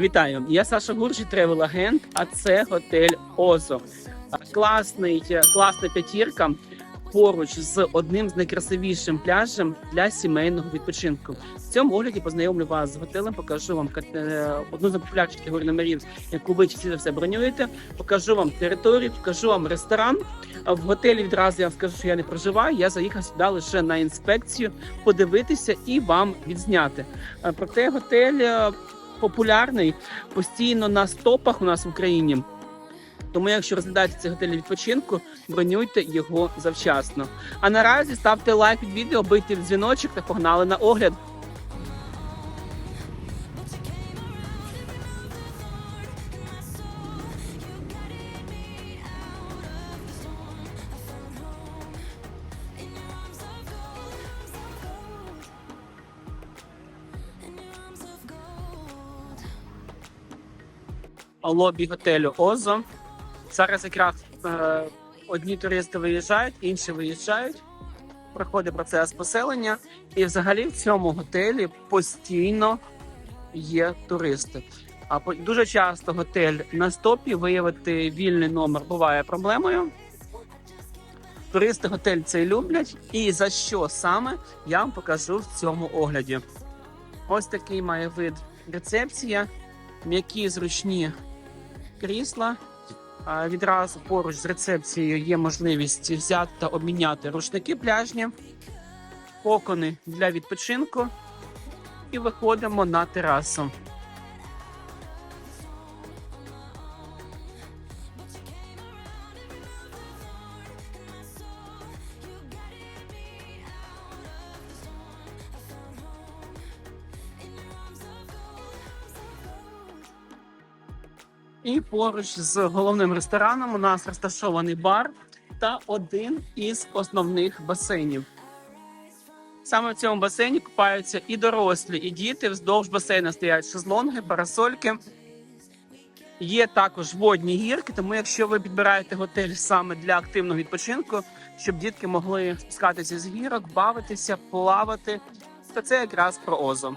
Вітаю, я Саша Гуржі, тревел агент, а це готель Озо. Класний, класна п'ятірка поруч з одним з найкрасивішим пляжем для сімейного відпочинку. В цьому огляді познайомлю вас з готелем, покажу вам е, одну з найпопулярніших категорій номерів, яку ви частіше за все бронюєте. Покажу вам територію, покажу вам ресторан. В готелі відразу я вам скажу, що я не проживаю. Я заїхав сюди лише на інспекцію, подивитися і вам відзняти. Е, Проте готель е, популярний постійно на стопах у нас в Україні. Тому, якщо розглядаєте цей готель відпочинку, бронюйте його завчасно. А наразі ставте лайк під відео, бийте в дзвіночок та погнали на огляд. Лобі готелю Озо. Зараз якраз е, одні туристи виїжджають, інші виїжджають. Проходить процес поселення, і взагалі в цьому готелі постійно є туристи. А дуже часто готель на стопі виявити вільний номер буває проблемою. Туристи готель цей люблять, і за що саме я вам покажу в цьому огляді. Ось такий має вид рецепція, м'які зручні крісла. Відразу поруч з рецепцією є можливість взяти та обміняти рушники пляжні, покони для відпочинку і виходимо на терасу. І поруч з головним рестораном у нас розташований бар та один із основних басейнів. Саме в цьому басейні купаються і дорослі, і діти. Вздовж басейна стоять шезлонги, парасольки. Є також водні гірки, тому якщо ви підбираєте готель саме для активного відпочинку, щоб дітки могли спускатися з гірок, бавитися, плавати, то це якраз про озо.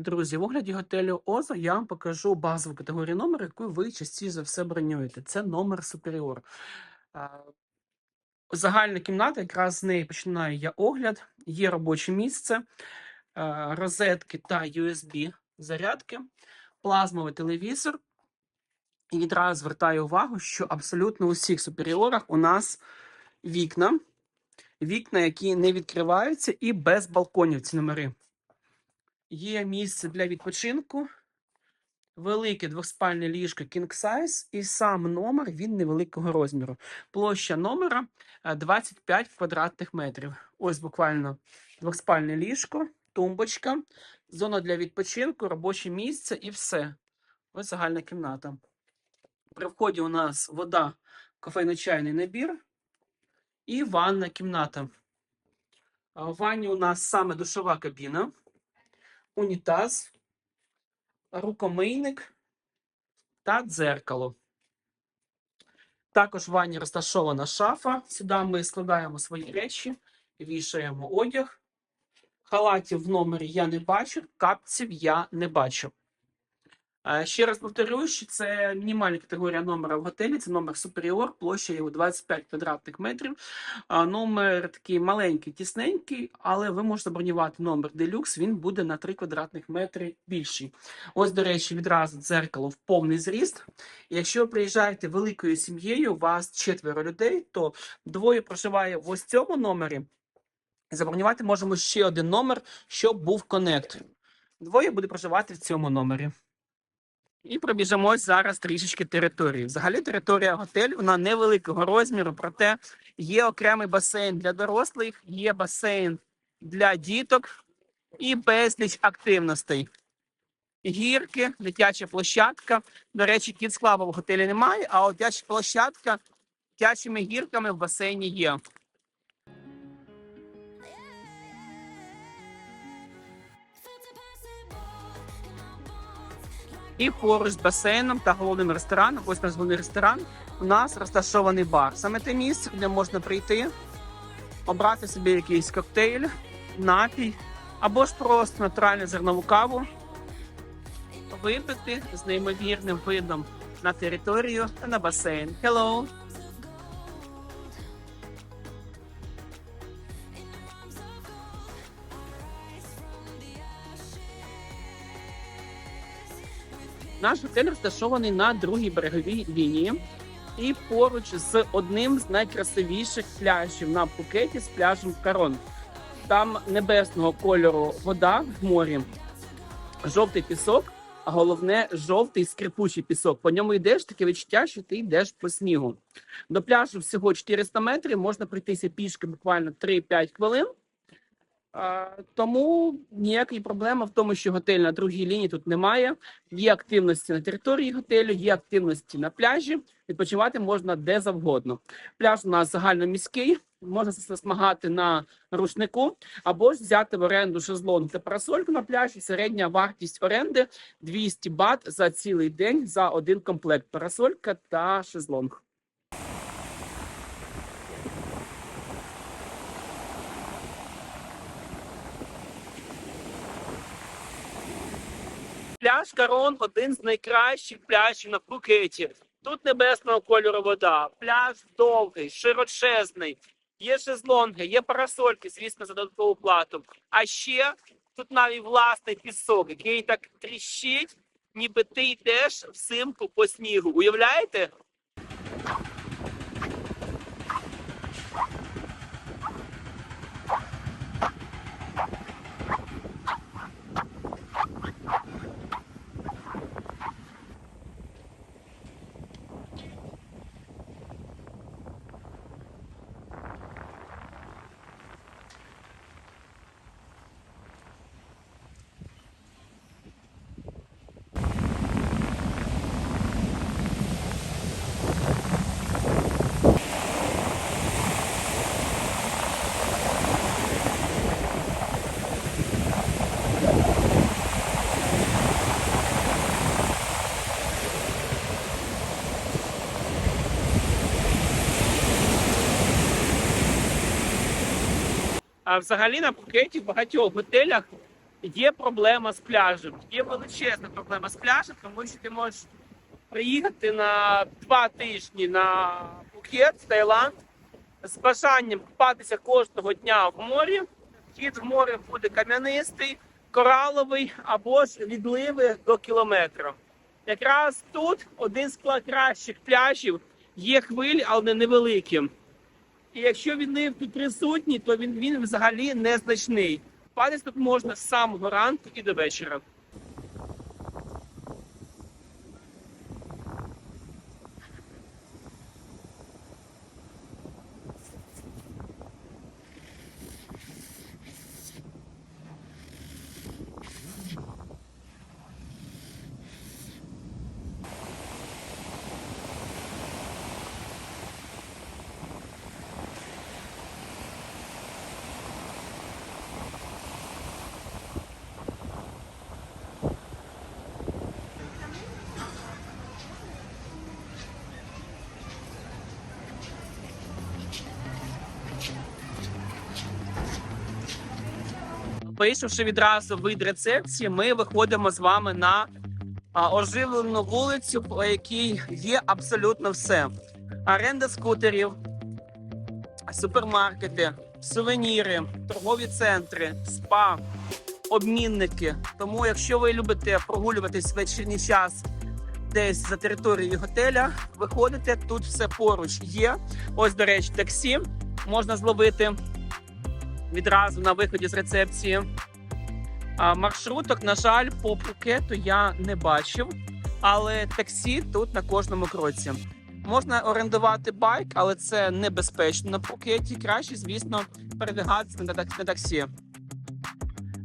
Друзі, в огляді готелю Озо я вам покажу базову категорію номеру, яку ви частіше за все бронюєте. Це номер Superior. Загальна кімната, якраз з неї починаю я огляд. Є робоче місце, розетки та USB зарядки, плазмовий телевізор. І відразу звертаю увагу, що абсолютно у всіх суперіорах у нас вікна, вікна, які не відкриваються, і без балконів ці номери. Є місце для відпочинку, велике двоспальне ліжко King Size, і сам номер він невеликого розміру. Площа номера е, 25 квадратних метрів. Ось буквально двоспальне ліжко, тумбочка, зона для відпочинку, робоче місце і все. Ось загальна кімната. При вході у нас вода, кофейно-чайний набір і ванна кімната. В ванні у нас саме душова кабіна, унітаз, рукомийник та дзеркало. Також в ванні розташована шафа. Сюди ми складаємо свої речі, вішаємо одяг. Халатів в номері я не бачу, капців я не бачу. Ще раз повторюю, що це мінімальна категорія номера в готелі. Це номер Superior, площа його 25 квадратних метрів. Номер такий маленький, тісненький, але ви можете бронювати номер делюкс, він буде на 3 квадратних метри більший. Ось, до речі, відразу дзеркало в повний зріст. Якщо ви приїжджаєте великою сім'єю, у вас четверо людей, то двоє проживає в ось цьому номері. Забронювати можемо ще один номер, щоб був коннект. Двоє буде проживати в цьому номері. І пробіжемось зараз трішечки території. Взагалі територія готелю вона невеликого розміру, проте є окремий басейн для дорослих, є басейн для діток і безліч активностей. Гірки, дитяча площадка. До речі, кіт клаба в готелі немає, а от дитяча площадка дитячими гірками в басейні є. І поруч з басейном та головним рестораном, ось наш головний ресторан, у нас розташований бар. Саме те місце, де можна прийти, обрати собі якийсь коктейль, напій або ж просто натуральну зернову каву, випити з неймовірним видом на територію та на басейн. Hello! Наш готель розташований на другій береговій лінії і поруч з одним з найкрасивіших пляжів на Пхукеті з пляжем Карон. Там небесного кольору вода в морі, жовтий пісок, а головне жовтий скрипучий пісок. По ньому йдеш таке відчуття, що ти йдеш по снігу. До пляжу всього 400 метрів, можна пройтися пішки буквально 3-5 хвилин. Тому ніякої проблеми в тому, що готель на другій лінії тут немає. Є активності на території готелю, є активності на пляжі. Відпочивати можна де завгодно. Пляж у нас загальноміський, можна засмагати на рушнику, або ж взяти в оренду шезлонг та парасольку на пляжі. Середня вартість оренди 200 бат за цілий день за один комплект парасолька та шезлонг. Пляж Карон один з найкращих пляжів на Пхукеті. Тут небесного кольору вода, пляж довгий, широчезний, є шезлонги, є парасольки, звісно, за додаткову плату. А ще тут навіть власний пісок, який так тріщить, ніби ти йдеш взимку по снігу. Уявляєте? А взагалі на Пхукеті в багатьох готелях є проблема з пляжем. Є величезна проблема з пляжем, тому що ти можеш приїхати на два тижні на Пхукет, в Таїланд, з бажанням купатися кожного дня в морі. Вхід в море буде кам'янистий, кораловий або ж відливий до кілометра. Якраз тут один з кращих пляжів є хвилі, але не невеликі. І якщо він тут присутній, то він, він взагалі незначний. Падець тут можна з самого ранку і до вечора. Вийшовши відразу від рецепції, ми виходимо з вами на оживлену вулицю, по якій є абсолютно все: оренда скутерів, супермаркети, сувеніри, торгові центри, спа, обмінники. Тому, якщо ви любите прогулюватись в вечірній час десь за територією готеля, виходите, тут все поруч є. Ось, до речі, таксі можна зловити відразу на виході з рецепції. А маршруток, на жаль, по Пхукету я не бачив, але таксі тут на кожному кроці. Можна орендувати байк, але це небезпечно на Пхукеті. Краще, звісно, передвигатися на таксі.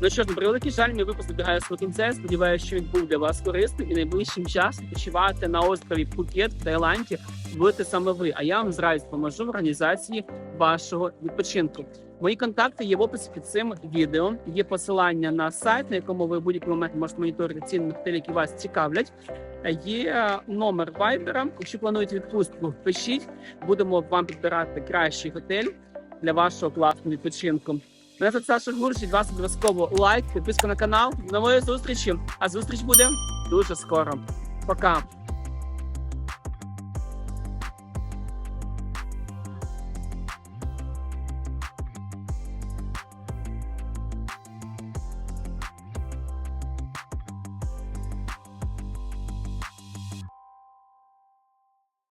Ну що ж, на превеликий жаль, мій випуск добігає свого кінця. Сподіваюся, що він був для вас корисним і найближчим часом відпочивати на острові Пхукет в Таїланді будете саме ви. А я вам з радістю поможу в організації вашого відпочинку. Мої контакти є в описі під цим відео. Є посилання на сайт, на якому ви будь-який момент можете моніторити ціни на готелі, які вас цікавлять. Є номер вайбера. Якщо плануєте відпустку, пишіть. Будемо вам підбирати кращий готель для вашого класного відпочинку. Мене це Саша Гурш, від вас обов'язково лайк, підписка на канал. Нової зустрічі. А зустріч буде дуже скоро. Пока.